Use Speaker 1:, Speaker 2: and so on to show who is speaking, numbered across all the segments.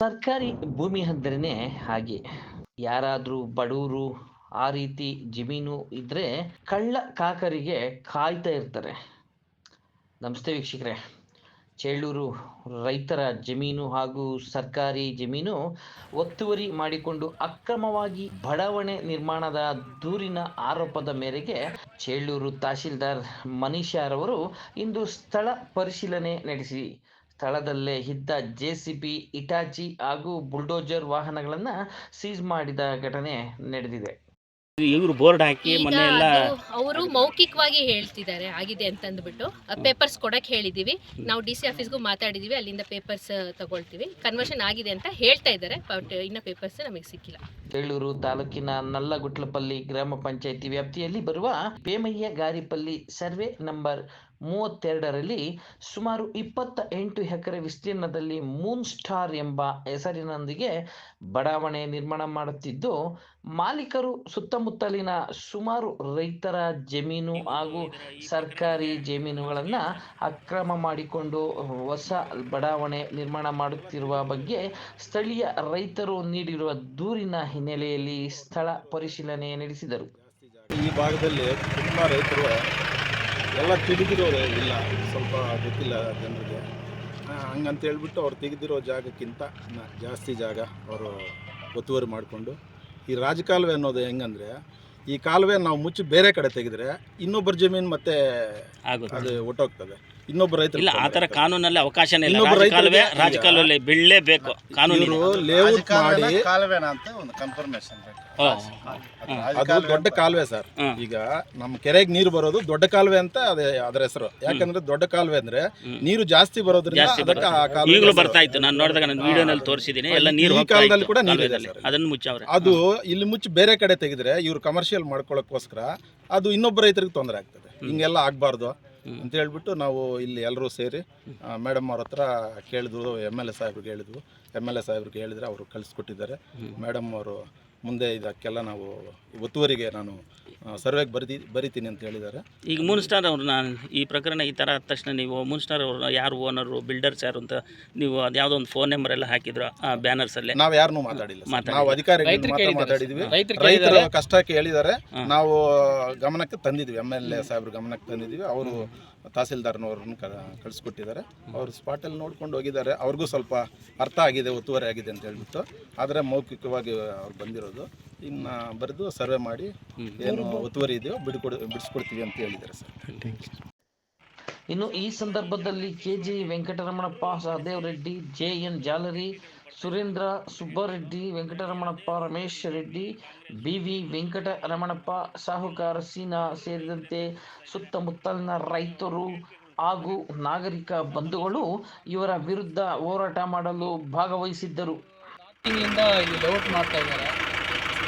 Speaker 1: ಸರ್ಕಾರಿ ಭೂಮಿ ಅಂದ್ರೇ ಹಾಗೆ. ಯಾರಾದ್ರೂ ಬಡವರು ಆ ರೀತಿ ಜಮೀನು ಇದ್ರೆ ಕಳ್ಳ ಕಾಕರಿಗೆ ಕಾಯ್ತಾ ಇರ್ತಾರೆ. ನಮಸ್ತೆ ವೀಕ್ಷಕರೇ. ಚೇಳೂರು ರೈತರ ಜಮೀನು ಹಾಗೂ ಸರ್ಕಾರಿ ಜಮೀನು ಒತ್ತುವರಿ ಮಾಡಿಕೊಂಡು ಅಕ್ರಮವಾಗಿ ಬಡಾವಣೆ ನಿರ್ಮಾಣದ ದೂರಿನ ಆರೋಪದ ಮೇರೆಗೆ ಚೇಳೂರು ತಹಶೀಲ್ದಾರ್ ಮನೀಷಾರವರು ಇಂದು ಸ್ಥಳ ಪರಿಶೀಲನೆ ನಡೆಸಿ ಸ್ಥಳದಲ್ಲೇ ಇದ್ದ ಜೆಸಿಬಿ ಇಟಾಚಿ ಹಾಗೂ ಬುಲ್ಡೋಜರ್ ವಾಹನಗಳನ್ನು ಸೀಸ್ ಮಾಡಿದ ಘಟನೆ ನಡೆದಿದೆ.
Speaker 2: ಇವರು ಬೋರ್ಡ್ ಹಾಕಿ ಮೊನ್ನೆ ಎಲ್ಲ
Speaker 3: ಅವರು ಮೌಖಿಕವಾಗಿ ಹೇಳ್ತಿದ್ದಾರೆ ಆಗಿದೆ ಅಂತ ಅಂದ್ಬಿಟ್ಟು ಪೇಪರ್ಸ್ ಕೊಡಕ್ ಹೇಳಿದೀವಿ. ನಾವು ಡಿ ಸಿ ಆಫೀಸ್ಗೂ ಮಾತಾಡಿದೀವಿ ಅಲ್ಲಿಂದ ಪೇಪರ್ಸ್ ತಗೊಳ್ತೀವಿ. ಕನ್ವರ್ಷನ್ ಆಗಿದೆ ಅಂತ ಹೇಳ್ತಾ ಇದ್ದಾರೆ ಬಟ್ ಇನ್ನ ಪೇಪರ್ಸ್ ನಮಗೆ ಸಿಕ್ಕಿಲ್ಲ.
Speaker 1: ಬೇಳೂರು ತಾಲೂಕಿನ ನಲ್ಲಗುಟ್ಲಪಲ್ಲಿ ಗ್ರಾಮ ಪಂಚಾಯಿತಿ ವ್ಯಾಪ್ತಿಯಲ್ಲಿ ಬರುವ ಪೇಮಯ್ಯ ಗಾರಿಪಲ್ಲಿ ಸರ್ವೆ ನಂಬರ್ ಮೂವತ್ತೆರಡರಲ್ಲಿ ಸುಮಾರು ಇಪ್ಪತ್ತ ಎಂಟು ಎಕರೆ ವಿಸ್ತೀರ್ಣದಲ್ಲಿ ಮೂನ್ ಸ್ಟಾರ್ ಎಂಬ ಹೆಸರಿನೊಂದಿಗೆ ಬಡಾವಣೆ ನಿರ್ಮಾಣ ಮಾಡುತ್ತಿದ್ದು, ಮಾಲೀಕರು ಸುತ್ತಮುತ್ತಲಿನ ಸುಮಾರು ರೈತರ ಜಮೀನು ಹಾಗೂ ಸರ್ಕಾರಿ ಜಮೀನುಗಳನ್ನು ಅಕ್ರಮ ಮಾಡಿಕೊಂಡು ಹೊಸ ಬಡಾವಣೆ ನಿರ್ಮಾಣ ಮಾಡುತ್ತಿರುವ ಬಗ್ಗೆ ಸ್ಥಳೀಯ ರೈತರು ನೀಡಿರುವ ದೂರಿನ ಹಿನ್ನೆಲೆಯಲ್ಲಿ ಸ್ಥಳ ಪರಿಶೀಲನೆ ನಡೆಸಿದರು.
Speaker 4: ಈ ಭಾಗದಲ್ಲಿ ರೈತರು ಎಲ್ಲ ತಿಳಿದಿರೋರು ಇಲ್ಲ ಸ್ವಲ್ಪ ಗೊತ್ತಿಲ್ಲ ಜನರಿಗೆ. ಹಂಗಂತ ಹೇಳ್ಬಿಟ್ಟು ಅವ್ರು ತೆಗೆದಿರೋ ಜಾಗಕ್ಕಿಂತ ಜಾಸ್ತಿ ಜಾಗ ಅವರು ಒತ್ತುವರಿ ಮಾಡಿಕೊಂಡು ಈ ರಾಜಕಾಲುವೆ ಅನ್ನೋದು ಹೆಂಗಂದ್ರೆ ಈ ಕಾಲುವೆ ನಾವು ಮುಚ್ಚಿ ಬೇರೆ ಕಡೆ ತೆಗೆದ್ರೆ ಇನ್ನೊಬ್ಬರ ಜಮೀನು ಮತ್ತೆ
Speaker 2: ಆಗುತ್ತೆ.
Speaker 4: ಅದು ಒಟ್ಟೋಗ್ತದೆ. ಇನ್ನೊಬ್ಬ ರೈತ
Speaker 2: ಇಲ್ಲ ಆ ತರ ಕಾನೂನಲ್ಲಿ ಅವಕಾಶನೇ ಇಲ್ಲ.
Speaker 4: ಇನ್ನೊಬ್ಬ
Speaker 2: ರಾಜಕಾಲುವೆ
Speaker 4: ರೈತರಿಗೆ
Speaker 2: ರಾಜಕಾಲುವೆ ಬೀಳಲೇಬೇಕು ಕಾನೂನು
Speaker 4: ಇವರು ಲೇಔಟ್ ಮಾಡಿ
Speaker 5: ಕಾಲುವೆನ ಅಂತ ಒಂದು ಕನ್ಫರ್ಮೇಶನ್ ಬೇಕು.
Speaker 4: ಅದು ದೊಡ್ಡ ಕಾಲುವೆ ಸರ್.
Speaker 2: ಹ್ಮ್.
Speaker 4: ಈಗ ನಮ್ಮ ಕೆರೆಗೆ ನೀರು ಬರೋದು ದೊಡ್ಡ ಕಾಲುವೆ ಅಂತ ಅದೇ ಅದರ ಹೆಸರು. ಯಾಕಂದ್ರೆ ದೊಡ್ಡ ಕಾಲುವೆ ಅಂದ್ರೆ ನೀರು ಜಾಸ್ತಿ ಬರೋದ್ರಿಂದ
Speaker 2: ಜಾಸ್ತಿ
Speaker 4: ಅದಕ್ಕೆ ಆ
Speaker 2: ಬರುತ್ತೆ.
Speaker 4: ಕಾಲುವೆ
Speaker 2: ಈಗಲೂ ಬರ್ತಾ ಇತ್ತು. ನಾನು ನೋಡಿದಾಗ ನಾನು ವಿಡಿಯೋನಲ್ಲಿ ತೋರಿಸಿದ್ದೀನಿ. ಎಲ್ಲ
Speaker 4: ಈ
Speaker 2: ನೀರು ಹೋಗ್ತಾ
Speaker 4: ಕಾಲದಲ್ಲಿ
Speaker 2: ಇತ್ತು
Speaker 4: ಕೂಡ
Speaker 2: ಕಾಲುವೆದಲ್ಲಿ.
Speaker 4: ಸರ್.
Speaker 2: ಅದನ್ನು ಮುಚ್ಚವ್ರೆ.
Speaker 4: ಅದು ಇಲ್ಲಿ ಮುಚ್ಚಿ ಬೇರೆ ಕಡೆ ತೆಗೆದ್ರೆ ಇವ್ರು ಕಮರ್ಷಿಯಲ್ ಮಾಡ್ಕೊಳ್ಳೋಕ್ಕೋಸ್ಕರ ಅದು ಇನ್ನೊಬ್ಬ ರೈತರಿಗೆ ತೊಂದರೆ ಆಗ್ತದೆ. ಹಿಂಗೆಲ್ಲ ಆಗಬಾರ್ದು. ಅಂತ ಹೇಳ್ಬಿಟ್ಟು ನಾವು ಇಲ್ಲಿ ಎಲ್ಲರೂ ಸೇರಿ ಮೇಡಮ್ ಅವ್ರ ಹತ್ರ ಕೇಳಿದ್ವು ಎಂ ಎಲ್ ಎ ಸಾಹೇಬ್ರಿಗೆ ಹೇಳಿದ್ವು ಎಂ ಎಲ್ ಎ ಸಾಹೇಬ್ರಿಗೆ ಹೇಳಿದ್ರೆ ಅವರು ಕಳಿಸ್ಕೊಟ್ಟಿದ್ದಾರೆ. ಮೇಡಮ್ ಅವರು ಮುಂದೆ ಇದಕ್ಕೆಲ್ಲ ನಾವು ಒತ್ತುವರಿಗೆ ನಾನು ಸರ್ವೆಗೆ ಬರೀತಿ ಬರಿತೀನಿ ಅಂತ ಹೇಳಿದ್ದಾರೆ.
Speaker 2: ಈಗ ಮೂನ್ ಸ್ಟಾರ್ ಅವ್ರು ನಾನು ಈ ಪ್ರಕರಣ ಈ ಥರ ಆದ ತಕ್ಷಣ ನೀವು ಮೂನ್ ಸ್ಟಾರ್ ಅವ್ರು ಯಾರು ಓನರು ಬಿಲ್ಡರ್ಸ್ ಯಾರು ಅಂತ ನೀವು ಅದು ಯಾವುದೋ ಒಂದು ಫೋನ್ ನಂಬರ್ ಎಲ್ಲ ಹಾಕಿದ್ರು ಆ ಅಲ್ಲಿ.
Speaker 4: ನಾವು ಯಾರನ್ನೂ ಮಾತಾಡಿಲ್ಲ. ನಾವು ಅಧಿಕಾರಿಗಳು ಮಾತ್ರ ಮಾತಾಡಿದ್ವಿ. ರೈತರ ಕಷ್ಟ ಕೇಳಿದ್ದಾರೆ. ನಾವು ಗಮನಕ್ಕೆ ತಂದಿದ್ವಿ. ಎಂ ಎಲ್ ಎ ಸಾಹೇಬ್ರ ಗಮನಕ್ಕೆ ತಂದಿದ್ವಿ. ಅವರು ತಹಸೀಲ್ದಾರ್ನವ್ರನ್ನ ಕಳಿಸ್ಕೊಟ್ಟಿದ್ದಾರೆ. ಅವರು ಸ್ಪಾಟಲ್ಲಿ ನೋಡ್ಕೊಂಡು ಹೋಗಿದ್ದಾರೆ. ಅವ್ರಿಗೂ ಸ್ವಲ್ಪ ಅರ್ಥ ಆಗಿದೆ ಒತ್ತುವರಿ ಆಗಿದೆ ಅಂತ ಹೇಳ್ಬಿಟ್ಟು. ಆದರೆ ಮೌಖಿಕವಾಗಿ ಅವ್ರು ಬಂದಿರೋದು ಇನ್ನು ಬರೆದು ಸರ್ವೆ ಮಾಡಿ ಏನು ಒತ್ತುವರಿ ಇದೆಯೋ ಬಿಡ್ಕೊಡ ಬಿಡಿಸ್ಕೊಡ್ತೀವಿ ಅಂತ ಹೇಳಿದ್ದಾರೆ ಸರ್.
Speaker 1: ಇನ್ನು ಈ ಸಂದರ್ಭದಲ್ಲಿ K G Venkataramanappa Sahadev Reddy J N Jalari Surendra Subbareddy Venkataramanappa Ramesh Reddy B V Venkataramanappa ಸಾಹುಕಾರ ಸೀನಾ ಸೇರಿದಂತೆ ಸುತ್ತಮುತ್ತಲಿನ ರೈತರು ಹಾಗೂ ನಾಗರಿಕ ಬಂಧುಗಳು ಇವರ ವಿರುದ್ಧ ಹೋರಾಟ ಮಾಡಲು ಭಾಗವಹಿಸಿದ್ದರು.
Speaker 6: ಮಾಡ್ತಾ ಇದ್ದಾರೆ.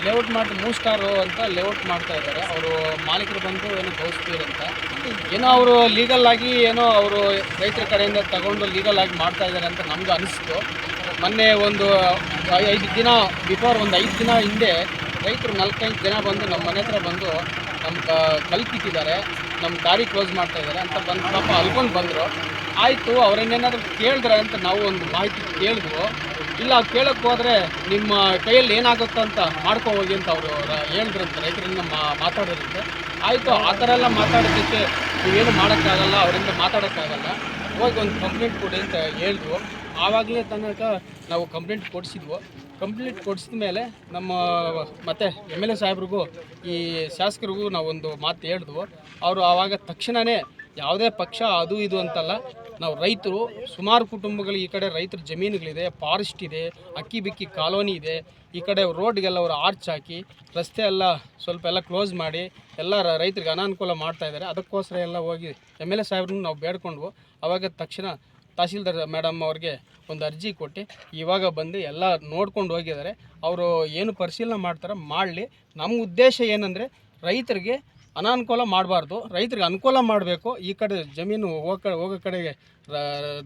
Speaker 6: ಲೇಔಟ್ ಮಾಡಿ, ಮೂರು ಸ್ಟಾರು ಅಂತ ಲೇಔಟ್ ಮಾಡ್ತಾ ಇದ್ದಾರೆ. ಅವರು ಮಾಲೀಕರು ಬಂದು ಏನೋ ತೋರಿಸ್ತೀರಿ ಅಂತ. ಏನೋ ಅವರು ಲೀಗಲ್ ಆಗಿ ಏನೋ ಅವರು ರೈತರ ಕಡೆಯಿಂದ ತಗೊಂಡು ಲೀಗಲ್ ಆಗಿ ಮಾಡ್ತಾ ಇದ್ದಾರೆ ಅಂತ ನಮ್ಗೆ ಅನಿಸ್ತು. ಮೊನ್ನೆ ಒಂದು ಐದು ದಿನ ಬಿಫೋರ್ ಒಂದು ಐದು ದಿನ ಹಿಂದೆ ರೈತರು ನಾಲ್ಕೈದು ಜನ ಬಂದು ನಮ್ಮ ಮನೆ ಹತ್ರ ಬಂದು ನಮ್ಮ ಕಲ್ತಿದ್ದಾರೆ ನಮ್ಮ ದಾರಿ ಕ್ಲೋಸ್ ಮಾಡ್ತಾ ಇದ್ದಾರೆ ಅಂತ ಬಂದು ಪಾಪ ಅಲ್ಕೊಂಡು ಬಂದರು. ಆಯಿತು ಅವ್ರನ್ನೇನಾದ್ರು ಕೇಳಿದ್ರೆ ಅಂತ ನಾವು ಒಂದು ಮಾಹಿತಿ ಕೇಳಿದ್ವು. ಇಲ್ಲ ಕೇಳಕ್ಕೆ ಹೋದ್ರೆ ನಿಮ್ಮ ಕೈಯಲ್ಲಿ ಏನಾಗುತ್ತೆ ಅಂತ ಮಾಡ್ಕೊ ಹೋಗಿ ಅಂತ ಅವರು ಹೇಳಿದ್ರಂತೆ ರೈತರಿಂದ ಮಾ ಮಾತಾಡೋದಂತೆ ಆಯಿತು, ಆ ಥರ ಎಲ್ಲ ಮಾತಾಡೋದಕ್ಕೆ ನೀವೇನು ಮಾಡೋಕ್ಕಾಗಲ್ಲ, ಅವರಿಂದ ಮಾತಾಡೋಕ್ಕಾಗಲ್ಲ. ಹೋಗಿ ಒಂದು ಕಂಪ್ಲೇಂಟ್ ಕೊಡಿ ಅಂತ ಹೇಳಿದ್ವು ಆವಾಗಲೇ ತನಕ ನಾವು ಕಂಪ್ಲೇಂಟ್ ಕೊಡಿಸಿದ್ವು. ಕಂಪ್ಲೇಂಟ್ ಕೊಡಿಸಿದ ಮೇಲೆ ನಮ್ಮ, ಮತ್ತೆ ಎಂ ಎಲ್ ಎ ಸಾಹೇಬ್ರಿಗೂ, ಈ ಶಾಸಕರಿಗೂ ನಾವೊಂದು ಮಾತು ಹೇಳಿದ್ವು. ಅವರು ಆವಾಗ ತಕ್ಷಣವೇ ಯಾವುದೇ ಪಕ್ಷ ಅದು ಇದು ಅಂತಲ್ಲ ನಾವು ರೈತರು, ಸುಮಾರು ಕುಟುಂಬಗಳು ಈ ಕಡೆ ರೈತರ ಜಮೀನುಗಳಿದೆ ಫಾರೆಸ್ಟ್ ಇದೆ, ಅಕ್ಕಿ ಬಿಕ್ಕಿ ಕಾಲೋನಿ ಇದೆ, ಈ ಕಡೆ ರೋಡ್ಗೆಲ್ಲ ಅವರು ಆರ್ಚ್ ಹಾಕಿ, ರಸ್ತೆ ಎಲ್ಲ ಸ್ವಲ್ಪ ಎಲ್ಲ ಕ್ಲೋಸ್ ಮಾಡಿ, ಎಲ್ಲ ರೈತರಿಗೆ ಅನಾನುಕೂಲ ಮಾಡ್ತಾ ಇದ್ದಾರೆ. ಅದಕ್ಕೋಸ್ಕರ ಎಲ್ಲ ಹೋಗಿ ಎಂ ಎಲ್ ಎ ಸಾಹೇಬ್ರನ್ನ ನಾವು ಬೇಡ್ಕೊಂಡ್ವು. ಅವಾಗ ತಕ್ಷಣ ತಹಸೀಲ್ದಾರ್ ಮೇಡಮ್ ಅವ್ರಿಗೆ ಒಂದು ಅರ್ಜಿ ಕೊಟ್ಟು, ಇವಾಗ ಬಂದು ಎಲ್ಲ ನೋಡ್ಕೊಂಡು ಹೋಗಿದ್ದಾರೆ. ಅವರು ಏನು ಪರಿಶೀಲನೆ ಮಾಡ್ತಾರೆ ಮಾಡಲಿ. ನಮ್ಮ ಉದ್ದೇಶ ಏನಂದರೆ ರೈತರಿಗೆ ಅನಾನುಕೂಲ ಮಾಡಬಾರ್ದು. ರೈತರಿಗೆ ಅನುಕೂಲ ಮಾಡಬೇಕು. ಈ ಕಡೆ ಜಮೀನು ಹೋಗೋ ಕಡೆ ಹೋಗೋ ಕಡೆಗೆ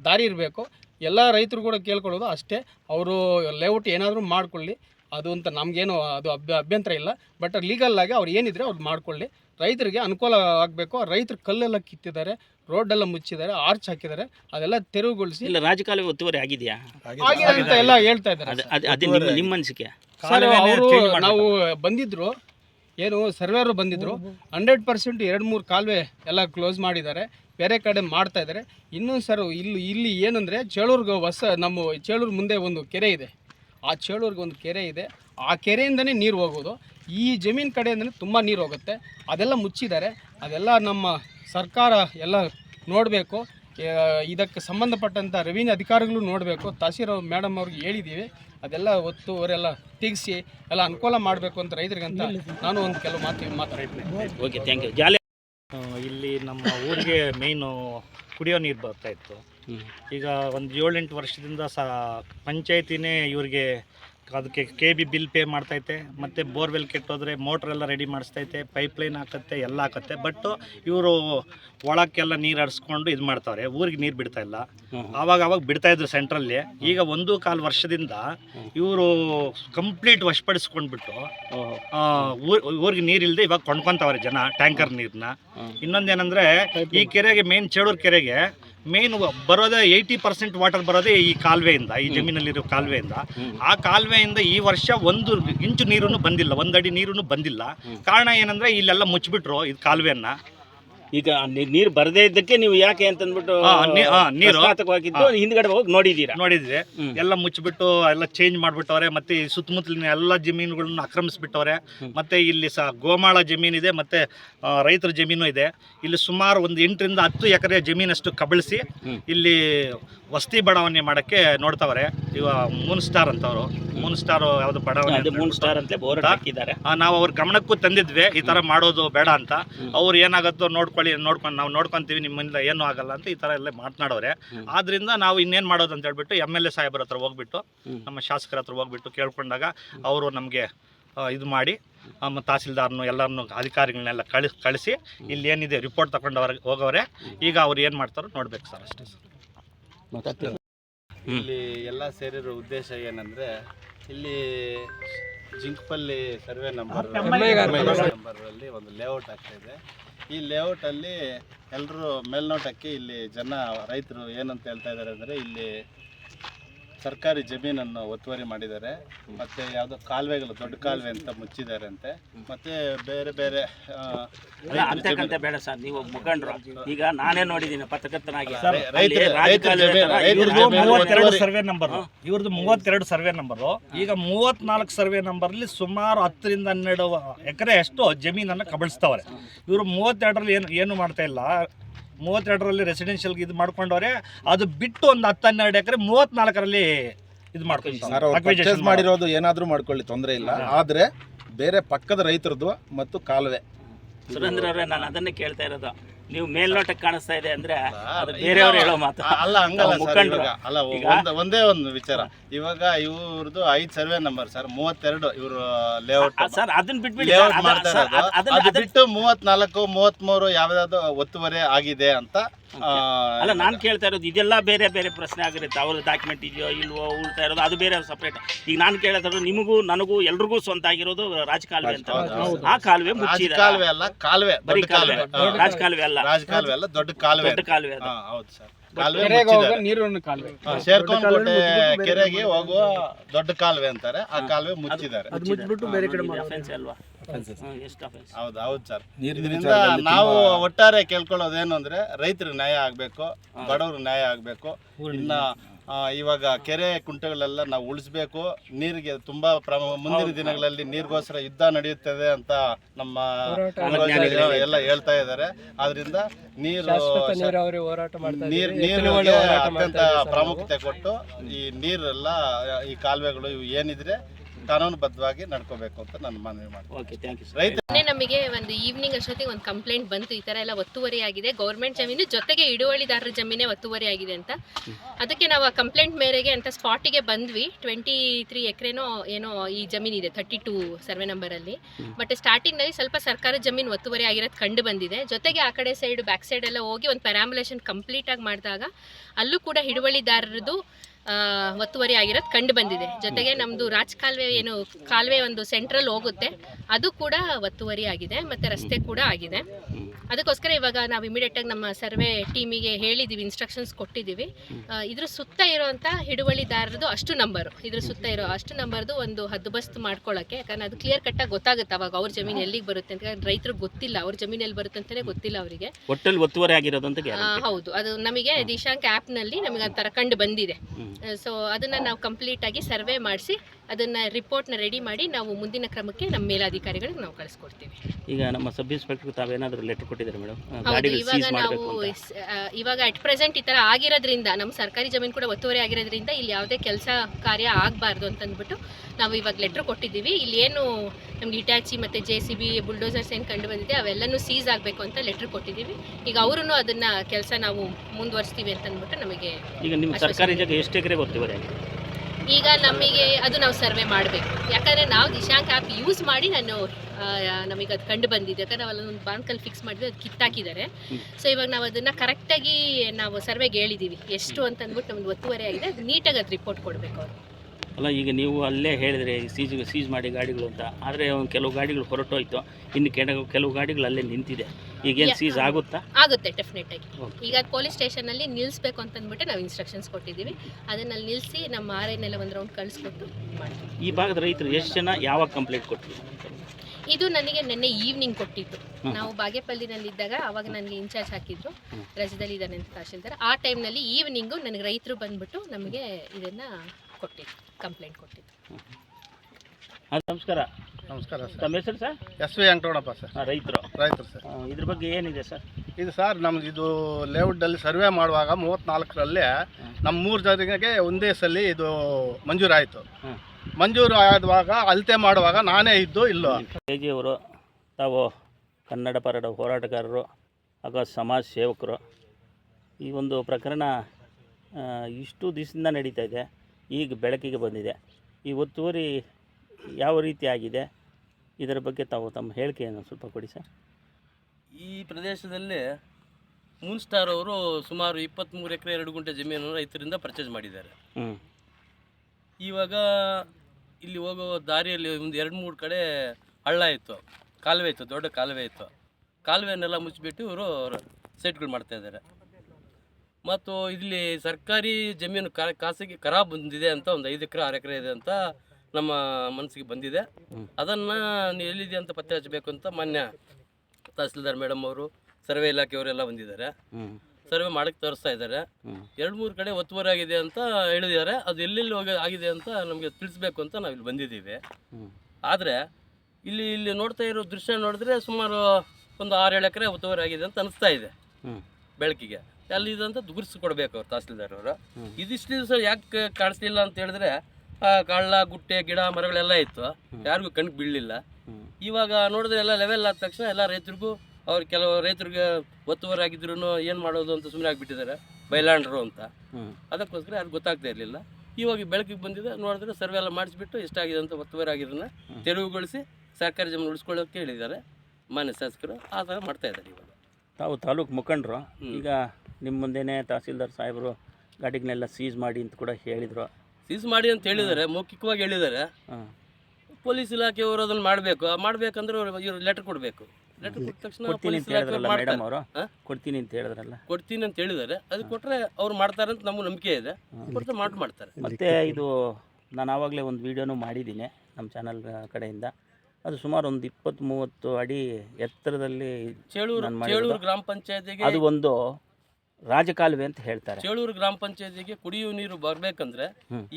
Speaker 6: ದಾರಿ ಇರಬೇಕು. ಎಲ್ಲ ರೈತರು ಕೂಡ ಕೇಳ್ಕೊಳ್ಳೋದು ಅಷ್ಟೇ. ಅವರು ಲೇಔಟ್ ಏನಾದರೂ ಮಾಡ್ಕೊಳ್ಳಿ. ಅದು ಅಂತ ನಮಗೇನು ಅದು ಅಭ್ಯ ಅಭ್ಯಂತರ ಇಲ್ಲ. ಬಟ್ ಲೀಗಲ್ಲಾಗಿ ಆಗಿ ಅವ್ರು ಏನಿದ್ರೆ ಅವ್ರು ಮಾಡ್ಕೊಳ್ಳಿ. ರೈತರಿಗೆ ಅನುಕೂಲ ಆಗಬೇಕು. ರೈತರು ಕಲ್ಲೆಲ್ಲ ಕಿತ್ತಿದ್ದಾರೆ. ರೋಡೆಲ್ಲ ಎಲ್ಲ ಮುಚ್ಚಿದ್ದಾರೆ. ಆರ್ಚ್ ಹಾಕಿದ್ದಾರೆ. ಅದೆಲ್ಲ ತೆರವುಗೊಳಿಸಿ.
Speaker 2: ಇಲ್ಲ ರಾಜಕಾಲುವೆ ಒತ್ತುವರಿ ಆಗಿದೆಯಾ?
Speaker 6: ಆಗಿದೆ. ಅಂತ ಎಲ್ಲ ಹೇಳ್ತಾ ಇದ್ದಾರೆ.
Speaker 2: ನಿಮ್ಮ ಅನಿಸಿಕೆ.
Speaker 6: ಸರ್ ಅವರು ನಾವು ಬಂದಿದ್ರು. ಏನು ಸರ್ವೇರು ಬಂದಿದ್ರು. ಹಂಡ್ರೆಡ್ ಪರ್ಸೆಂಟ್ ಎರಡು ಮೂರು ಕಾಲುವೆ ಎಲ್ಲ ಕ್ಲೋಸ್ ಮಾಡಿದ್ದಾರೆ. ಬೇರೆ ಕಡೆ ಮಾಡ್ತಾ ಇದ್ದಾರೆ. ಇನ್ನೂ ಸರ್ ಇಲ್ಲಿ ಇಲ್ಲಿ ಏನಂದರೆ ಚೇಳೂರ್ಗೆ ಹೊಸ ನಮ್ಮ ಚೇಳೂರು ಮುಂದೆ ಒಂದು ಕೆರೆ ಇದೆ. ಆ ಚೇಳೂರ್ಗೆ ಒಂದು ಕೆರೆ ಇದೆ. ಆ ಕೆರೆಯಿಂದನೇ ನೀರು ಹೋಗೋದು. ಈ ಜಮೀನು ಕಡೆಯಿಂದಲೇ ತುಂಬ ನೀರು ಹೋಗುತ್ತೆ. ಅದೆಲ್ಲ ಮುಚ್ಚಿದ್ದಾರೆ. ಅದೆಲ್ಲ ನಮ್ಮ ಸರ್ಕಾರ ಎಲ್ಲ ನೋಡಬೇಕು. ಇದಕ್ಕೆ ಸಂಬಂಧಪಟ್ಟಂಥ ರೆವಿನ್ಯೂ ಅಧಿಕಾರಿಗಳು ನೋಡಬೇಕು. ತಹಸೀಲ್ ಮೇಡಮ್ ಅವ್ರಿಗೆ ಹೇಳಿದ್ದೀವಿ. ಅದೆಲ್ಲ ಒತ್ತುವರೆಲ್ಲ ತೆಗೆಸಿ ಎಲ್ಲ ಅನುಕೂಲ ಮಾಡಬೇಕು ಅಂತ ರೈತರಿಗಂತ ನಾನು ಒಂದು ಕೆಲವು ಮಾತು ಮಾತಾಡ್ತೀನಿ.
Speaker 2: ಓಕೆ ಥ್ಯಾಂಕ್ ಯು ಜಾಲಿ
Speaker 7: ಇಲ್ಲಿ ನಮ್ಮ ಊರಿಗೆ ಮೇಯ್ನು ಕುಡಿಯೋ ನೀರು ಬರ್ತಾ ಇತ್ತು. ಈಗ ಒಂದು ಏಳೆಂಟು ವರ್ಷದಿಂದ ಸಹ ಪಂಚಾಯತಿನೇ ಇವ್ರಿಗೆ ಅದಕ್ಕೆ ಕೆ ಬಿ ಬಿಲ್ ಪೇ ಮಾಡ್ತೈತೆ ಮತ್ತು ಬೋರ್ವೆಲ್ ಕೆಟ್ಟೋದ್ರೆ ಮೋಟ್ರೆಲ್ಲ ರೆಡಿ ಮಾಡಿಸ್ತೈತೆ ಪೈಪ್ಲೈನ್ ಹಾಕತ್ತೆ ಎಲ್ಲ ಹಾಕತ್ತೆ. ಬಟ್ ಇವರು ಒಳಕ್ಕೆಲ್ಲ ನೀರು ಹರಿಸ್ಕೊಂಡು ಇದು ಮಾಡ್ತಾವ್ರೆ ಊರಿಗೆ ನೀರು ಬಿಡ್ತಾ ಇಲ್ಲ. ಆವಾಗ ಅವಾಗ ಬಿಡ್ತಾ ಇದ್ರು ಸೆಂಟ್ರಲ್ಲಿ ಈಗ ಒಂದು ಕಾಲು ವರ್ಷದಿಂದ ಇವರು ಕಂಪ್ಲೀಟ್ ವಶಪಡಿಸ್ಕೊಂಡ್ಬಿಟ್ಟು ಊರಿಗೆ ನೀರಿಲ್ಲದೆ ಇವಾಗ ಕೊಂಡ್ಕೊತಾವ್ರೆ ಜನ ಟ್ಯಾಂಕರ್ ನೀರನ್ನ ಇನ್ನೊಂದೇನಂದ್ರೆ ಈ ಕೆರೆಗೆ ಮೇನ್ ಚೇಳೂರು ಕೆರೆಗೆ ಮೇನ್ ಬರೋದೇ ಏಯ್ಟಿ ಪರ್ಸೆಂಟ್ ವಾಟರ್ ಬರೋದೇ ಈ ಕಾಲುವೆಯಿಂದ ಈ ಜಮೀನಲ್ಲಿರೋ ಕಾಲುವೆಯಿಂದ. ಆ ಕಾಲುವೆಯಿಂದ ಈ ವರ್ಷ ಒಂದು ಇಂಚು ನೀರು ಬಂದಿಲ್ಲ ಒಂದಡಿ ನೀರು ಬಂದಿಲ್ಲ. ಕಾರಣ ಏನಂದ್ರೆ ಇಲ್ಲೆಲ್ಲ ಮುಚ್ಚಿಬಿಟ್ರು ಇದು ಕಾಲುವೆಯನ್ನ.
Speaker 2: ಈಗ ನೀರು ಬರದೇ ಇದ್ದಕ್ಕೆ ನೀವು ಯಾಕೆ ಅಂತಂದ್ಬಿಟ್ಟು
Speaker 7: ನೀರು.
Speaker 2: ಹಾಕಿದ್ದು ಹಿಂದ್ಗಡೆ ಹೋಗಿ ನೋಡಿದೀರಾ
Speaker 7: ನೋಡಿದ್ವಿ.
Speaker 2: ಹ್ಮ್.
Speaker 7: ಎಲ್ಲ ಮುಚ್ಚಿಬಿಟ್ಟು ಎಲ್ಲ ಚೇಂಜ್ ಮಾಡ್ಬಿಟ್ಟವ್ರೆ ಮತ್ತೆ ಈ ಸುತ್ತಮುತ್ತಲಿನ ಎಲ್ಲ ಜಮೀನುಗಳನ್ನ ಆಕ್ರಮಿಸ್ಬಿಟ್ಟವ್ರೆ. ಮತ್ತೆ ಇಲ್ಲಿ ಸಹ ಗೋಮಾಳ ಜಮೀನಿದೆ ಮತ್ತೆ ಆ, ರೈತರ ಜಮೀನು ಇದೆ. ಇಲ್ಲಿ ಸುಮಾರು ಒಂದು ಎಂಟರಿಂದ ಹತ್ತು ಎಕರೆ ಜಮೀನಷ್ಟು ಕಬಳಿಸಿ ಇಲ್ಲಿ ವಸತಿ ಬಡಾವಣೆ ಮಾಡಕ್ಕೆ ನೋಡ್ತಾವ್ರೆ. ಇವ ಮೂನ್ ಸ್ಟಾರ್ ಅಂತವ್ರು. ಮೂನ್ ಸ್ಟಾರ್ ಯಾವ್ದು ಬಡಾವಣೆ
Speaker 2: ಮೂನ್ ಸ್ಟಾರ್ ಅಂತ ಬೋರ್ಡ್ ಹಾಕಿದ್ದಾರೆ.
Speaker 7: ನಾವು ಅವ್ರ ಗಮನಕ್ಕೂ ತಂದಿದ್ವಿ ಈ ತರ ಮಾಡೋದು ಬೇಡ ಅಂತ. ಅವ್ರು ಏನಾಗತ್ತೋ ಏನಾಗುತ್ತೋ ನೋಡ್ಕೊಳ್ಳಿ ನೋಡ್ಕೊಂಡು ನಾವು ನೋಡ್ಕೊಂತೀವಿ ನಿಮ್ಮಿಂದ ಏನೂ ಆಗಲ್ಲ ಅಂತ ಈ ತರ ಎಲ್ಲ ಮಾತನಾಡೋರೆ. ಆದ್ರಿಂದ ನಾವು ಇನ್ನೇನ್ ಮಾಡೋದು ಅಂತ ಹೇಳ್ಬಿಟ್ಟು ಎಂ ಎಲ್ ಎ ಸಾಹೇಬ್ರ ಹತ್ರ ಹೋಗ್ಬಿಟ್ಟು ನಮ್ಮ ಶಾಸಕರ ಹತ್ರ ಹೋಗ್ಬಿಟ್ಟು ಕೇಳ್ಕೊಂಡಾಗ ಅವರು ನಮಗೆ ಇದು ಮಾಡಿ ನಮ್ಮ ತಹಸೀಲ್ದಾರ್ನು ಎಲ್ಲರನ್ನು ಅಧಿಕಾರಿಗಳನ್ನೆಲ್ಲ ಕಳಿಸ್ ಕಳಿಸಿ ಇಲ್ಲಿ ಏನಿದೆ ರಿಪೋರ್ಟ್ ತಗೊಂಡವ್ರ ಹೋಗೋರೆ ಈಗ ಅವ್ರು ಏನು ಮಾಡ್ತಾರೋ ನೋಡ್ಬೇಕು ಸರ್ ಅಷ್ಟೇ ಸರ್.
Speaker 2: ಮತ್ತೆ
Speaker 5: ಇಲ್ಲಿ ಎಲ್ಲ ಸೇರಿರೋ ಉದ್ದೇಶ ಏನಂದ್ರೆ ಇಲ್ಲಿ ಜಿಂಕ್ಪಲ್ಲಿ ಸರ್ವೆ ನಂಬರ್ ಅಲ್ಲಿ ಒಂದು ಲೇಔಟ್ ಆಗ್ತಾ ಇದೆ. ಈ ಲೇಔಟ್ ಅಲ್ಲಿ ಎಲ್ಲರೂ ಮೇಲ್ನೋಟಕ್ಕೆ ಇಲ್ಲಿ ಜನ ರೈತರು ಏನಂತ ಹೇಳ್ತಾ ಇದ್ದಾರೆ ಅಂದರೆ ಇಲ್ಲಿ ಸರ್ಕಾರಿ ಜಮೀನನ್ನು ಒತ್ತುವರಿ ಮಾಡಿದ್ದಾರೆ. ಮತ್ತೆ ಯಾವುದೋ ಕಾಲುವೆಗಳು ದೊಡ್ಡ ಕಾಲುವೆ ಅಂತ ಮುಚ್ಚಿದ್ದಾರೆ ಅಂತೆ ಮತ್ತೆ ಬೇರೆ ಬೇರೆ
Speaker 2: ಅಂತಕ್ಕಂತೆ ಬೇಡ ಸರ್ ನೀವು ಮುಖಂಡರು. ಈಗ ನಾನೇ ನೋಡಿದ್ದೀನಿ ಪತ್ರಕರ್ತನಾಗಿ.
Speaker 7: ಮೂವತ್ತೆರಡು ಸರ್ವೆ ನಂಬರ್ ಇವ್ರದ್ದು ಮೂವತ್ತೆರಡು ಸರ್ವೆ ನಂಬರು ಈಗ ಮೂವತ್ನಾಲ್ಕು ಸರ್ವೆ ನಂಬರ್ಲಿ ಸುಮಾರು ಹತ್ತರಿಂದ ಹನ್ನೆರಡು ಎಕರೆ ಅಷ್ಟು ಜಮೀನನ್ನು ಕಬಳಿಸ್ತವ್ರೆ. ಇವರು ಮೂವತ್ತೆರಡರಲ್ಲಿ ಏನು ಏನು ಮಾಡ್ತಾ ಇಲ್ಲ. ಮೂವತ್ತೆರಡರಲ್ಲಿ ರೆಸಿಡೆನ್ಷಿಯಲ್ಗೆ ಇದು ಮಾಡ್ಕೊಂಡವ್ರೆ ಅದು ಬಿಟ್ಟು ಒಂದು ಹತ್ತು ಹನ್ನೆರಡು ಎಕರೆ ಮೂವತ್ನಾಲ್ಕರಲ್ಲಿ ಇದು ಮಾಡೋದು.
Speaker 4: ಮಾಡಿರೋದು ಏನಾದರೂ ಮಾಡ್ಕೊಳ್ಳಿ ತೊಂದರೆ ಇಲ್ಲ. ಆದರೆ ಬೇರೆ ಪಕ್ಕದ ರೈತರದ್ದು ಮತ್ತು ಕಾಲುವೆ.
Speaker 2: ಸುರೇಂದ್ರ ಅವರೇ ನಾನು ಅದನ್ನೇ ಕೇಳ್ತಾ ಇರೋದು. ನೀವು ಮೇಲ್ನೋಟಕ್ಕೆ ಕಾಣಿಸ್ತಾ ಇದೆ ಅಂದ್ರೆ ಅದು ಬೇರೆಯವರು ಹೇಳೋ ಮಾತು.
Speaker 5: ಅಲ್ಲ ಹಂಗಲ್ಲ ಸರ್
Speaker 2: ಮುಖಂಡ್ರು.
Speaker 5: ಇವಾಗ ಅಲ್ಲ
Speaker 2: ಈಗ-
Speaker 5: ಒಂದ್- ಒಂದೇ ಒಂದು ವಿಚಾರ. ಇವಾಗ ಇವ್ರದ್ದು ಐದ್ ಸರ್ವೆ ನಂಬರ್ ಸರ್ ಮೂವತ್ತೆರಡು ಇವರು ಲೇಔಟ್
Speaker 2: ಸರ್ ಅದನ್ನ ಬಿಟ್ಬಿಡಿ
Speaker 5: ಲೇಔಟ್
Speaker 2: ಸರ್, ಅದ-
Speaker 5: ಮಾಡ್ತಾ
Speaker 2: ಸರ್,
Speaker 5: ಇರೋದು.
Speaker 2: ಅದನ್ನ-
Speaker 5: ಅದು
Speaker 2: ಅದನ್ನ-
Speaker 5: ಬಿಟ್ಟು ಮೂವತ್ನಾಲ್ಕು ಮೂವತ್ಮೂರು ಯಾವ್ದಾದ್ರು ಒತ್ತುವರಿ ಆಗಿದೆ ಅಂತ
Speaker 2: ಅಲ್ಲ ನಾನು ಕೇಳ್ತಾ ಇರೋದು ಇದೆಲ್ಲ ಬೇರೆ ಬೇರೆ ಪ್ರಶ್ನೆ ಆಗಿರುತ್ತೆ. ಅವ್ರ ಡಾಕ್ಯುಮೆಂಟ್ ಇದೆಯೋ ಇಲ್ವೋ ಉಳ್ತಾ ಇರೋದು ಅದು ಬೇರೆ ಸಪ್ರೇಟ್ ಈಗ ನಾನು ಕೇಳ್ತಾ ಇರೋದು ನಿಮಗೂ ನನಗೂ ಎಲ್ರಿಗೂ ಸ್ವಂತ ಆಗಿರೋದು ರಾಜಕಾಲುವೆ ಅಂತ. ಆ ಕಾಲುವೆ
Speaker 5: ರಾಜ
Speaker 2: ಮುಚ್ಚಿದೆ
Speaker 5: ಕಾಲುವೆ ಅಲ್ಲ ಕಾಲುವೆ
Speaker 2: ಬರೀ
Speaker 5: ದೊಡ್ಡ
Speaker 2: ಕಾಲುವೆ. ರಾಜಕಾಲುವೆ ಅಲ್ಲ.
Speaker 5: ರಾಜಕಾಲುವೆ ಅಲ್ಲ ದೊಡ್ಡ ಕಾಲುವೆ.
Speaker 2: ದೊಡ್ಡ ಕಾಲುವೆ ಅದು.
Speaker 5: ಹೌದು ಸರ್. ಕಾಲುವೆ
Speaker 6: ಕೆರೆಗೆ
Speaker 5: ಶೇರ್ಕೊಂಡ್ಕೋಟೆ ಹೋಗುವ ದೊಡ್ಡ ಕಾಲುವೆ ಅಂತಾರೆ. ಆ ಕಾಲುವೆ ಮುಚ್ಚಿದ್ದಾರೆ.
Speaker 2: ಅಲ್ವಾ?
Speaker 5: ಹೌದು ಹೌದು ಸರ್ ಇದರಿಂದ ನಾವು ಒಟ್ಟಾರೆ ಕೇಳ್ಕೊಳ್ಳೋದೇನು ಅಂದ್ರೆ ರೈತರಿಗೆ ನ್ಯಾಯ ಆಗ್ಬೇಕು ಬಡವ್ರ ನ್ಯಾಯ ಆಗ್ಬೇಕು. ಇನ್ನ ಇವಾಗ ಕೆರೆ ಕುಂಟೆಗಳೆಲ್ಲ ನಾವು ಉಳಿಸ್ಬೇಕು. ನೀರಿಗೆ ತುಂಬಾ ಪ್ರಮ ಮುಂದಿನ ದಿನಗಳಲ್ಲಿ ನೀರಿಗೋಸ್ಕರ ಯುದ್ಧ ನಡೆಯುತ್ತದೆ ಅಂತ ನಮ್ಮ ಎಲ್ಲ ಹೇಳ್ತಾ ಇದ್ದಾರೆ. ಆದ್ರಿಂದ ನೀರು
Speaker 6: ನೀರು ಹೋರಾಟ
Speaker 5: ನೀರ್ ನೀರಿಗೆ ಅತ್ಯಂತ ಪ್ರಾಮುಖ್ಯತೆ ಕೊಟ್ಟು ಈ ನೀರೆಲ್ಲ ಈ ಕಾಲುವೆಗಳು ಇವು ಏನಿದ್ರೆ ಕಾನೂನುಬದ್ಧವಾಗಿ ನಡ್ಕೋಬೇಕು ಅಂತ ನಾನು ಮನವಿ ಮಾಡ್ತೀನಿ. ರೈತ
Speaker 3: ನಮಗೆ ಒಂದು ಈವ್ನಿಂಗ್ ಅಷ್ಟೊತ್ತಿಗೆ ಒಂದು ಕಂಪ್ಲೇಂಟ್ ಬಂತು ಈ ಥರ ಎಲ್ಲ ಒತ್ತುವರಿ ಆಗಿದೆ. ಗೌರ್ಮೆಂಟ್ ಜಮೀನು ಜೊತೆಗೆ ಹಿಡುವಳಿದಾರರ ಜಮೀನೇ ಒತ್ತುವರಿ ಆಗಿದೆ ಅಂತ. ಅದಕ್ಕೆ ನಾವು ಆ ಕಂಪ್ಲೇಂಟ್ ಮೇರೆಗೆ ಅಂತ ಸ್ಪಾಟಿಗೆ ಬಂದ್ವಿ. ಟ್ವೆಂಟಿ ತ್ರೀ ಎಕರೆನೋ ಏನೋ ಈ ಜಮೀನಿದೆ ತರ್ಟಿ ಟೂ ಸರ್ವೆ ನಂಬರಲ್ಲಿ ಬಟ್ ಸ್ಟಾರ್ಟಿಂಗ್ನಲ್ಲಿ ಸ್ವಲ್ಪ ಸರ್ಕಾರದ ಜಮೀನು ಒತ್ತುವರಿ ಆಗಿರೋದು ಕಂಡು ಬಂದಿದೆ. ಜೊತೆಗೆ ಆ ಕಡೆ ಸೈಡ್ ಬ್ಯಾಕ್ ಸೈಡ್ ಎಲ್ಲ ಹೋಗಿ ಒಂದು ಪ್ಯಾರಾಂಬುಲೇಷನ್ ಕಂಪ್ಲೀಟಾಗಿ ಮಾಡಿದಾಗ ಅಲ್ಲೂ ಕೂಡ ಹಿಡುವಳಿದಾರರದು ಒತ್ತುವರಿ ಆಗಿರೋದು ಕಂಡು ಬಂದಿದೆ. ಜೊತೆಗೆ ನಮ್ಮದು ರಾಜ್ ಕಾಲುವೆ ಏನು ಕಾಲುವೆ ಒಂದು ಸೆಂಟ್ರಲ್ ಹೋಗುತ್ತೆ. ಅದು ಕೂಡ ಒತ್ತುವರಿ ಆಗಿದೆ ಮತ್ತು ರಸ್ತೆ ಕೂಡ ಆಗಿದೆ. ಅದಕ್ಕೋಸ್ಕರ ಇವಾಗ ನಾವು ಇಮಿಡಿಯೇಟಾಗಿ ನಮ್ಮ ಸರ್ವೆ ಟೀಮಿಗೆ ಹೇಳಿದ್ದೀವಿ ಇನ್ಸ್ಟ್ರಕ್ಷನ್ಸ್ ಕೊಟ್ಟಿದ್ದೀವಿ ಇದ್ರ ಸುತ್ತ ಇರೋವಂಥ ಹಿಡುವಳಿದಾರರದು ಅಷ್ಟು ನಂಬರು ಇದ್ರ ಸುತ್ತ ಇರೋ ಅಷ್ಟು ನಂಬರ್ದು ಒಂದು ಹದ್ದುಬಸ್ತು ಮಾಡ್ಕೊಳ್ಳೋಕ್ಕೆ ಯಾಕಂದ್ರೆ ಅದು ಕ್ಲಿಯರ್ ಕಟ್ಟಾಗಿ ಗೊತ್ತಾಗುತ್ತೆ ಅವಾಗ ಅವ್ರ ಜಮೀನು ಎಲ್ಲಿಗೆ ಬರುತ್ತೆ ಅಂತ. ರೈತರಿಗೆ ಗೊತ್ತಿಲ್ಲ ಅವ್ರ ಜಮೀನು ಎಲ್ಲಿ ಬರುತ್ತೆ ಅಂತಲೇ ಗೊತ್ತಿಲ್ಲ ಅವರಿಗೆ.
Speaker 2: ಒಟ್ಟಲ್ಲಿ ಒತ್ತುವರಿ ಆಗಿರೋದು ಅಂತ ಗ್ಯಾರಂಟಿ
Speaker 3: ಹೌದು. ಅದು ನಮಗೆ ದಿಶಾಂಕ್ ಆ್ಯಪ್ನಲ್ಲಿ ನಮಗೆ ಆ ಥರ ಕಂಡು ಬಂದಿದೆ. ಸೊ ಅದನ್ನು ನಾವು ಕಂಪ್ಲೀಟಾಗಿ ಸರ್ವೆ ಮಾಡಿಸಿ ಅದನ್ನು ರಿಪೋರ್ಟ್ನ ರೆಡಿ ಮಾಡಿ ನಾವು ಮುಂದಿನ ಕ್ರಮಕ್ಕೆ ನಮ್ಮ ಮೇಲಾಧಿಕಾರಿಗಳಿಗೆ ನಾವು ಕಳಿಸ್ಕೊಡ್ತೀವಿ.
Speaker 2: ಈಗ ನಮ್ಮ ಸಬ್ ಇನ್ಸ್ಪೆಕ್ಟರ್ ತಾವೇನಾದರೂ ಲೆಟರ್ ಕೊಟ್ಟಿದ್ದಾರೆ ಮೇಡಮ್
Speaker 3: ಹೌದು ಇವಾಗ ನಾವು
Speaker 2: ಮಾಡಬೇಕು
Speaker 3: ಸ್- ಆ, ಇವಾಗ ಅಟ್ ಪ್ರೆಸೆಂಟ್ ಈ ಥರ ಆಗಿರೋದ್ರಿಂದ ನಮ್ಮ ಸರ್ಕಾರಿ ಜಮೀನು ಕೂಡ ಒತ್ತುವರಿ ಆಗಿರೋದ್ರಿಂದ ಇಲ್ಲಿ ಯಾವುದೇ ಕೆಲಸ ಕಾರ್ಯ ಆಗಬಾರ್ದು ಅಂತಂದ್ಬಿಟ್ಟು ನಾವು ಇವಾಗ ಲೆಟ್ರ್ ಕೊಟ್ಟಿದ್ದೀವಿ. ಇಲ್ಲಿ ಏನು ನಮ್ಗೆ ಇಟ್ಯಾಚಿ ಮತ್ತು ಜೆ ಸಿ ಬಿ ಬುಲ್ಡೋಸರ್ಸ್ ಏನು ಕಂಡು ಬಂದಿದೆ ಅವೆಲ್ಲನೂ ಸೀಸ್ ಆಗಬೇಕು ಅಂತ ಲೆಟ್ರ್ ಕೊಟ್ಟಿದ್ದೀವಿ. ಈಗ ಅವರು ಅದನ್ನು ಕೆಲಸ ನಾವು ಮುಂದುವರಿಸ್ತೀವಿ ಅಂತಂದ್ಬಿಟ್ಟು ನಮಗೆ
Speaker 2: ಈಗ ನಿಮ್ಮ ಸರ್ಕಾರಿ ಜಾಗ ಎಷ್ಟು ಎಕರೆ ಗೊತ್ತಿವರೆ
Speaker 3: ಈಗ ನಮಗೆ ಅದು ನಾವು ಸರ್ವೆ ಮಾಡಬೇಕು. ಯಾಕಂದರೆ ನಾವು ದಿಶಾಂಕ್ ಆ್ಯಪ್ ಯೂಸ್ ಮಾಡಿ ನಾನು ನಮಗೆ ಅದು ಕಂಡು ಬಂದಿದೆ ಯಾಕಂದ್ರೆ ನಾವೆಲ್ಲ ಒಂದು ಬಾಂಕಲ್ಲಿ ಫಿಕ್ಸ್ ಮಾಡಿದ್ವಿ ಅದು ಕಿತ್ತಾಕಿದ್ದಾರೆ. ಸೊ ಇವಾಗ ನಾವು ಅದನ್ನು ಕರೆಕ್ಟಾಗಿ ನಾವು ಸರ್ವೆಗೆ ಹೇಳಿದ್ದೀವಿ ಎಷ್ಟು ಅಂತ ಅಂದ್ಬಿಟ್ಟು ನಮ್ದು ಒತ್ತುವರಿ ಆಗಿದೆ. ಅದು ನೀಟಾಗಿ ಅದು ರಿಪೋರ್ಟ್ ಕೊಡಬೇಕು ಅವರು.
Speaker 2: ಅಲ್ಲ ಈಗ ನೀವು ಅಲ್ಲೇ ಹೇಳಿದ್ರೆ ಸೀಜ್ ಸೀಜ್ ಮಾಡಿ ಗಾಡಿಗಳು ಅಂತ. ಆದರೆ ಕೆಲವು ಗಾಡಿಗಳು ಹೊರಟೋಯ್ತು. ಇನ್ನು ಕೆಲವು ಕೆಲವು ಗಾಡಿಗಳು ಅಲ್ಲೇ ನಿಂತಿದೆ. ಈಗೇನು
Speaker 3: ಸೀಜ್
Speaker 2: ಸೀಸ್ ಆಗುತ್ತಾ?
Speaker 3: ಆಗುತ್ತೆ ಡೆಫಿನೆಟ್ ಆಗಿ. ಈಗ ಪೊಲೀಸ್ ಸ್ಟೇಷನಲ್ಲಿ ನಿಲ್ಲಿಸ್ಬೇಕು ಅಂತಂದ್ಬಿಟ್ಟು ನಾವು ಇನ್ಸ್ಟ್ರಕ್ಷನ್ಸ್ ಕೊಟ್ಟಿದ್ದೀವಿ. ಅದನ್ನ ಅಲ್ಲಿ ನಿಲ್ಲಿಸಿ ನಮ್ಮ ಆರ್ ಐನೆಲ್ಲ ಒಂದು ರೌಂಡ್ ಕಳಿಸ್ಕೊಟ್ಟು
Speaker 2: ಈ ಭಾಗದ ರೈತರು ಎಷ್ಟು ಜನ ಯಾವಾಗ ಕಂಪ್ಲೇಂಟ್ ಕೊಟ್ಟರು
Speaker 3: ಇದು ನನಗೆ ನಿನ್ನೆ ಈವ್ನಿಂಗ್ ಕೊಟ್ಟಿತ್ತು
Speaker 2: ನಾವು
Speaker 3: ನಾವು ಬಾಗೇಪಲ್ಲಿನಲ್ಲಿದ್ದಾಗ ಅವಾಗ ನನಗೆ ಇನ್ಚಾರ್ಜ್ ಹಾಕಿದ್ರು. ರಜದಲ್ಲಿ ಇದ್ದಾನೆ ಅಂತ ತಹಶೀಲ್ದಾರ್. ಆ ಟೈಮ್ನಲ್ಲಿ ಈವ್ನಿಂಗು ನನಗೆ ರೈತರು ಬಂದ್ಬಿಟ್ಟು ನಮಗೆ ಇದನ್ನ ಕೊಟ್ಟಿದ್ದು ಕಂಪ್ಲೇಂಟ್ ಕೊಟ್ಟಿದ್ದು.
Speaker 2: ಹಾಂ ನಮಸ್ಕಾರ.
Speaker 5: ನಮಸ್ಕಾರ ಸರ್.
Speaker 2: ತಮ್ಮ ಹೆಸರು sir?
Speaker 5: S V Ankonappa sir.
Speaker 2: ರೈತರು.
Speaker 5: ರೈತರು ಸರ್.
Speaker 2: ಇದ್ರ ಬಗ್ಗೆ ಏನಿದೆ ಸರ್?
Speaker 5: ಇದು ಸರ್ ನಮ್ಗೆ ಇದು ಲೇಔಟಲ್ಲಿ ಸರ್ವೆ ಮಾಡುವಾಗ ಮೂವತ್ತ್ನಾಲ್ಕರಲ್ಲಿ ನಮ್ಮ ಮೂರು ಜನರಿಗೆ ಒಂದೇ ಸಲ ಇದು ಮಂಜೂರಾಯಿತು. ಮಂಜೂರು ಆದಾಗ ಅಳತೆ ಮಾಡುವಾಗ ನಾನೇ ಇದ್ದು ಇಲ್ಲೋ.
Speaker 2: ಕೆ ಜಿ ಅವರು ತಾವು ಕನ್ನಡ ಪರಡ ಹೋರಾಟಗಾರರು ಹಾಗೂ ಸಮಾಜ ಸೇವಕರು ಈ ಒಂದು ಪ್ರಕರಣ ಇಷ್ಟು ದಿವಸದಿಂದ ನಡೀತಾ ಇದೆ. ಈಗ ಬೆಳಕಿಗೆ ಬಂದಿದೆ. ಈ ಒತ್ತುವರಿ ಯಾವ ರೀತಿ ಆಗಿದೆ? ಇದರ ಬಗ್ಗೆ ತಾವು ತಮ್ಮ ಹೇಳಿಕೆಯನ್ನು ಸ್ವಲ್ಪ ಕೊಡಿ ಸರ್.
Speaker 8: ಈ ಪ್ರದೇಶದಲ್ಲಿ ಮೂನ್ ಸ್ಟಾರ್ ಅವರು ಸುಮಾರು ಇಪ್ಪತ್ತ್ಮೂರು ಎಕರೆ ಎರಡು ಗುಂಟೆ ಜಮೀನನ್ನು ರೈತರಿಂದ ಪರ್ಚೇಸ್ ಮಾಡಿದ್ದಾರೆ. ಇವಾಗ ಇಲ್ಲಿ ಹೋಗೋ ದಾರಿಯಲ್ಲಿ ಒಂದು ಎರಡು ಮೂರು ಕಡೆ ಹಳ್ಳ ಇತ್ತು. ಕಾಲುವೆ ಇತ್ತು ದೊಡ್ಡ ಕಾಲುವೆ ಇತ್ತು. ಕಾಲುವೆಯನ್ನೆಲ್ಲ ಮುಚ್ಚಿಬಿಟ್ಟು ಇವರು ಸೈಟ್ಗಳು ಮಾಡ್ತಾ ಇದ್ದಾರೆ. ಮತ್ತು ಇಲ್ಲಿ ಸರ್ಕಾರಿ ಜಮೀನು ಕಾ ಖಾಸಗಿ ಕರಾ ಬಂದಿದೆ ಅಂತ ಒಂದು ಐದು ಎಕರೆ ಆರು ಎಕರೆ ಇದೆ ಅಂತ ನಮ್ಮ ಮನಸ್ಸಿಗೆ ಬಂದಿದೆ. ಅದನ್ನ ಎಲ್ಲಿದೆ ಅಂತ ಪತ್ತೆ ಹಚ್ಚಬೇಕು ಅಂತ ಮಾನ್ಯ ತಹಸೀಲ್ದಾರ್ ಮೇಡಮ್ ಅವರು ಸರ್ವೆ ಇಲಾಖೆಯವರೆಲ್ಲ ಬಂದಿದ್ದಾರೆ. ಸರ್ವೆ ಮಾಡಕ್ಕೆ ತೋರಿಸ್ತಾ ಇದ್ದಾರೆ. ಎರಡು ಮೂರು ಕಡೆ ಒತ್ತುವರಿ ಆಗಿದೆ ಅಂತ ಹೇಳಿದ್ದಾರೆ. ಅದು ಎಲ್ಲೆಲ್ಲಿ ಹೋಗಿ ಆಗಿದೆ ಅಂತ ನಮಗೆ ತಿಳಿಸ್ಬೇಕು ಅಂತ ನಾವು ಇಲ್ಲಿ ಬಂದಿದ್ದೀವಿ ಆದರೆ ಇಲ್ಲಿ ಇಲ್ಲಿ ನೋಡ್ತಾ ಇರೋ ದೃಶ್ಯ ನೋಡಿದ್ರೆ ಸುಮಾರು ಒಂದು ಆರು ಏಳು ಎಕರೆ ಒತ್ತುವರಿ ಆಗಿದೆ ಅಂತ ಅನಿಸ್ತಾ ಇದೆ. ಬೆಳಕಿಗೆ. ಅಲ್ಲಿ ಇದಂತ ದುಗುರಿಸಿಕೊಡ್ಬೇಕು ಅವ್ರು ತಹಸೀಲ್ದಾರ್ ಅವರು. ಇದಿಷ್ಟು ದಿವಸ ಯಾಕೆ ಕಾಣಿಸ್ಲಿಲ್ಲ ಅಂತ ಹೇಳಿದ್ರೆ ಆ, ಕಳ್ಳ ಗುಟ್ಟೆ ಗಿಡ ಮರಗಳೆಲ್ಲ ಇತ್ತು. ಯಾರಿಗೂ ಕಣ್ಗೆ ಬೀಳಲಿಲ್ಲ. ಇವಾಗ ನೋಡಿದ್ರೆ ಎಲ್ಲ ಲೆವೆಲ್ ಆದ ತಕ್ಷಣ ಎಲ್ಲ ರೈತರಿಗೂ ಅವ್ರು ಕೆಲವು ರೈತರಿಗೆ ಒತ್ತುವರಿ ಆಗಿದ್ರು ಏನು ಮಾಡೋದು ಅಂತ ಸುಮ್ಮನೆ ಆಗಿಬಿಟ್ಟಿದ್ದಾರೆ ಬೈಲಾಂಡ್ರು ಅಂತ. ಅದಕ್ಕೋಸ್ಕರ ಯಾರು ಗೊತ್ತಾಗ್ತಾ ಇರಲಿಲ್ಲ. ಇವಾಗ ಬೆಳಕಿಗೆ ಬಂದಿದೆ ನೋಡಿದ್ರೆ ಸರ್ವೆ ಎಲ್ಲ ಮಾಡಿಸ್ಬಿಟ್ಟು ಎಷ್ಟಾಗಿದೆ ಅಂತ ಒತ್ತುವರಿ ಆಗಿರೋದನ್ನ ತೆರವುಗೊಳಿಸಿ ಸರ್ಕಾರಿ ಜಮೀನು ಉಳಿಸ್ಕೊಳ್ಳೋಕೆ ಹೇಳಿದ್ದಾರೆ. ಮಾನ್ಯ ಶಾಸಕರು ಆ ಥರ ಮಾಡ್ತಾ ಇದ್ದಾರೆ ಇವಾಗ.
Speaker 2: ತಾವು ತಾಲೂಕು ಮುಖಂಡರು. ಈಗ ನಿಮ್ಮ ಮುಂದೆನೇ ತಹಸೀಲ್ದಾರ್ ಸಾಹೇಬರು ಗಾಡಿಗಳನ್ನೆಲ್ಲ ಸೀಸ್ ಮಾಡಿ ಅಂತ ಕೂಡ ಹೇಳಿದರು.
Speaker 8: ಸೀಸ್ ಮಾಡಿ ಅಂತ ಹೇಳಿದ್ದಾರೆ ಮೌಖಿಕವಾಗಿ ಹೇಳಿದ್ದಾರೆ.
Speaker 2: ಹಾಂ.
Speaker 8: ಪೊಲೀಸ್ ಇಲಾಖೆಯವರು ಅದನ್ನು ಮಾಡಬೇಕು ಮಾಡಬೇಕಂದ್ರೆ ಇವರು ಲೆಟರ್ ಕೊಡಬೇಕು. ಲೆಟರ್ ಕೊಟ್ಟ ತಕ್ಷಣ
Speaker 2: ಕೊಡ್ತೀನಿ
Speaker 8: ಪೊಲೀಸ್
Speaker 2: ಅಂತ
Speaker 8: ಇಲಾಖೆ
Speaker 2: ಹೇಳಿದ್ರಲ್ಲ ಮೇಡಮ್ ಅವರು?
Speaker 8: ಹಾ?
Speaker 2: ಕೊಡ್ತೀನಿ ಅಂತ ಹೇಳಿದ್ರಲ್ಲ?
Speaker 8: ಕೊಡ್ತೀನಿ ಅಂತ ಹೇಳಿದ್ದಾರೆ ಅದು ಕೊಟ್ಟರೆ ಅವ್ರು ಮಾಡ್ತಾರೆ ಅಂತ ನಮಗೆ ನಂಬಿಕೆ ಇದೆ. ಕೊಡ್ತಾರೆ ಮಾಡಿ ಮಾಡ್ತಾರೆ.
Speaker 2: ಮತ್ತು ಇದು ನಾನು ಆವಾಗಲೇ ಒಂದು ವೀಡಿಯೋನೂ ಮಾಡಿದ್ದೀನಿ ನಮ್ಮ ಚಾನಲ್ ಕಡೆಯಿಂದ. ಅದು ಸುಮಾರು ಒಂದು ಇಪ್ಪತ್ತು ಮೂವತ್ತು ಅಡಿ ಎತ್ತರದಲ್ಲಿ
Speaker 8: ಚೇಳೂರು
Speaker 2: ನಾನ್ ಮಾಡಿರೋದು.
Speaker 8: ಚೇಳೂರು ಗ್ರಾಮ ಪಂಚಾಯತಿಗೆ
Speaker 2: ಅದು ಒಂದು ರಾಜಕಾಲುವೆ ಅಂತ ಹೇಳ್ತಾರೆ.
Speaker 8: ಚೇಳೂರು ಗ್ರಾಮ ಪಂಚಾಯತಿಗೆ ಕುಡಿಯುವ ನೀರು ಬರಬೇಕಂದ್ರೆ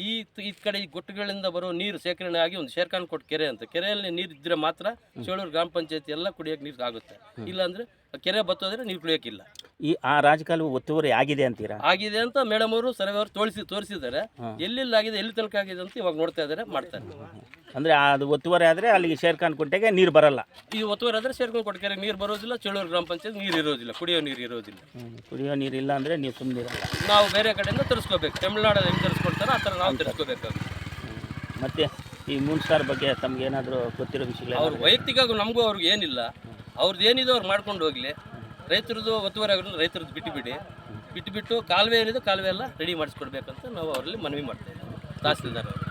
Speaker 8: ಈ ಈ ಕಡೆ ಈ ಗುಟ್ಟಗಳಿಂದ ಬರೋ ನೀರು ಶೇಖರಣೆ ಆಗಿ ಒಂದು ಶೇರ್ಖಾನ್ ಕೊಟ್ಟು ಕೆರೆ ಅಂತ. ಕೆರೆಯಲ್ಲಿ ನೀರು ಇದ್ರೆ ಮಾತ್ರ ಚೇಳೂರು ಗ್ರಾಮ ಪಂಚಾಯತಿ ಎಲ್ಲ ಕುಡಿಯೋಕೆ ನೀರು ಆಗುತ್ತೆ. ಇಲ್ಲಾಂದ್ರೆ ಕೆರೆ ಬತ್ತೋದ್ರೆ ನೀರು ಕುಡಿಯೋಕ್ಕಿಲ್ಲ
Speaker 2: ಈ ಆ ರಾಜಕಾಲುವೆ ಒತ್ತುವರಿ ಆಗಿದೆ ಅಂತೀರಾ?
Speaker 8: ಆಗಿದೆ ಅಂತ ಮೇಡಮ್ ಅವರು ಸರ್ವೆ ಅವರು ತೋರಿಸಿ ತೋರಿಸಿದ್ದಾರೆ. ಎಲ್ಲೆಲ್ಲ ಆಗಿದೆ ಎಲ್ಲಿ ತನಕ ಆಗಿದೆ ಅಂತ ಇವಾಗ ನೋಡ್ತಾ ಇದ್ದಾರೆ ಮಾಡ್ತಾರೆ.
Speaker 2: ಅಂದ್ರೆ ಅದು ಒತ್ತುವರಿ ಆದ್ರೆ ಅಲ್ಲಿಗೆ ಶೇರ್ಖಾನ್ ಕುಂಟೆಗೆ ನೀರು ಬರಲ್ಲ.
Speaker 8: ಈ ಒತ್ತುವರಿ ಆದ್ರೆ ಶೇರ್ಖಾನ್ ಕೊಟ್ಟ ಕೆರೆಗೆ ನೀರು ಬರೋದಿಲ್ಲ ಚೇಳೂರು ಗ್ರಾಮ ಪಂಚಾಯತ್ ನೀರು ಇರೋದಿಲ್ಲ ಕುಡಿಯೋ ನೀರು ಇರೋದಿಲ್ಲ.
Speaker 2: ಕುಡಿಯೋ ಕುಡಿಯೋ ಇಲ್ಲ ಅಂದ್ರೆ ನೀವು ಸುಮ್ಮನಿರಲ್ಲ
Speaker 8: ನಾವು ಬೇರೆ ಕಡೆಯಿಂದ ತರಿಸ್ಕೋಬೇಕು ತಮಿಳ್ನಾಡಲ್ಲಿ ಹೆಂಗೆ ತರಿಸ್ಕೊಡ್ತಾರೋ ಆ ಥರ ನಾವು ತರಿಸ್ಕೋಬೇಕಾಗುತ್ತೆ
Speaker 2: ಮತ್ತೆ ಈ ಮೂನ್ ಸ್ಟಾರ್ ಬಗ್ಗೆ ತಮ್ಗೆ ಏನಾದರೂ ಗೊತ್ತಿರೋ
Speaker 8: ಅವ್ರ
Speaker 2: ಅವ್ರು
Speaker 8: ವೈಯಕ್ತಿಕ ನಮಗೂ ಅವ್ರಿಗೆ ಏನಿಲ್ಲ. ಅವ್ರದ್ದು ಏನಿದೆ ಅವ್ರು ಮಾಡ್ಕೊಂಡು ಹೋಗ್ಲಿ. ರೈತರದ್ದು ಒತ್ತುವರಿ ಆಗಿರೋದು ರೈತರದ್ದು ಬಿಟ್ಟು ಬಿಡಿ. ಬಿಟ್ಟು ಬಿಟ್ಟು ಕಾಲುವೆ ಏನಿದೆ ಕಾಲುವೆ ಎಲ್ಲ ರೆಡಿ ಮಾಡಿಸ್ಕೊಡ್ಬೇಕಂತ ನಾವು ಅವರಲ್ಲಿ ಮನವಿ ಮಾಡ್ತೇವೆ ತಹಸೀಲ್ದಾರ್ ಅವರು.